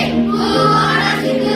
அரசுக்கு